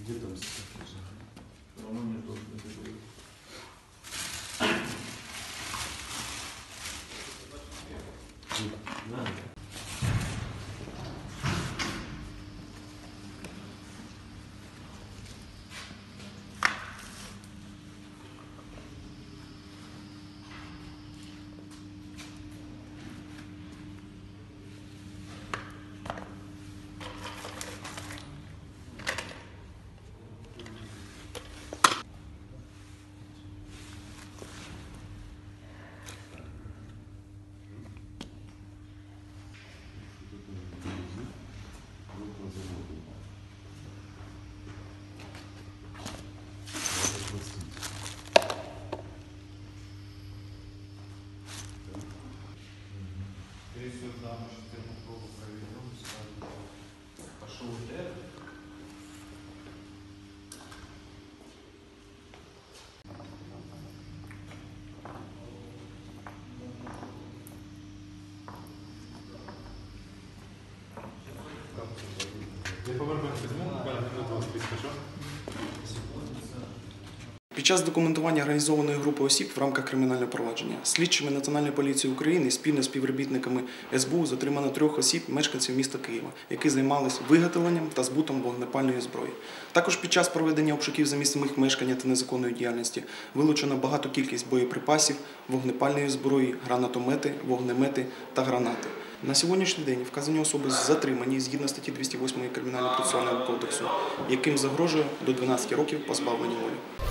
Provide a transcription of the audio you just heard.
Где там Все равно не должен быть. на заводе. Трясет замуж, J'ai pas mal de bonnes saisons, on. Під час документування організованої групи осіб в рамках кримінального провадження слідчими Національної поліції України спільно з співробітниками СБУ затримано трьох осіб, мешканців міста Києва, які займалися виготовленням та збутом вогнепальної зброї. Також під час проведення обшуків за місцем їх мешкання та незаконної діяльності вилучено багату кількість боєприпасів, вогнепальної зброї, гранатомети, вогнемети та гранати. На сьогоднішній день вказані особи затримані згідно статті 208 Кримінального процесуального кодексу, яким загрожує до 12 років позбавлення волі.